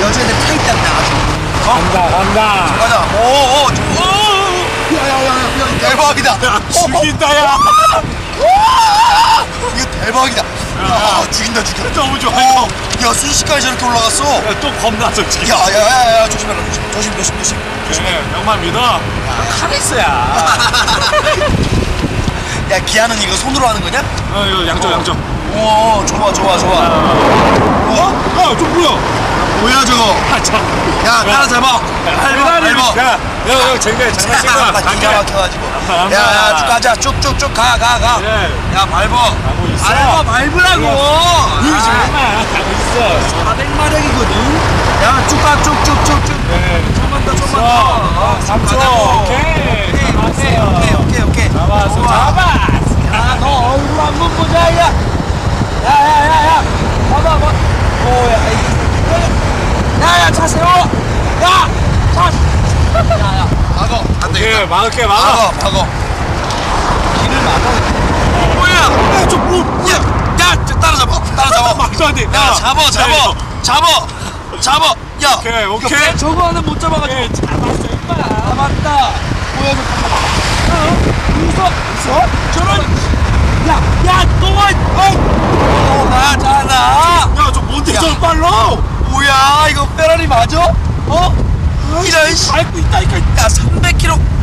여자애들 타 있다고 나가지고. 어? 간다 간다 가자. 오, 오, 오. 야야야야, 대박이다. 죽인다 야 와! 이거 대박이다. 야, 죽인다 죽인다. 너무 좋아 어, 야 순식간에 저렇게 올라갔어. 야, 또 겁나서 지금 야야야야 조심해라 조심 조심 조심 조심. 조심해 형만 믿어 카리스야 야 기아는 이거 손으로 하는 거냐? 어 이거 양쪽 양쪽 오 좋아 좋아 좋아. 어? 야저 뭐야 저거? 아참 야 따라잡아. 밟아 밟아. 야형 쟁대 장난친 거야 기가 장난 막혀가지고. 야야 가. 쭉 가자 쭉쭉쭉 가 가 가. 야 밟아. 밟아 밟으라고. 아, 마 가고 있어 400마력이거든. 야 쭉 가 쭉쭉쭉쭉. 네 좀만 더 좀만 더. 어, 삼촌. 가자고. 오케이. 오케이 오케이 잡았어. 오케이 오케이 오케이. 잡았어 좋아. 잡았어 야너 얼굴 한번 보자 야. 야야야야. 봐봐 봐. 오야 이. 야야 차 세워. 야 차. 야야 막어. 안 오케이 막을게 막아 막어 막어. 길을 막어. 뭐야? 야 저 뭐? 야, 야, 저 따라잡아, 따라잡아. 말도 안돼 야, 잡아, 잡아, 잡아, 잡아. 야, 오케이 오케이 저거 하나 못 잡아가지고. 오케이 잡았어 임마 잡았다. 뭐야, 저. 어? 웃어, 웃어? 저런. 야, 야, 또 와. 어, 나잖아. 야 저 뭔데 야. 저 빨라 뭐야, 이거 페라리 맞아? 어? 이런 씨. 밟고 있다니까 야, 300km. 아 진짜 이거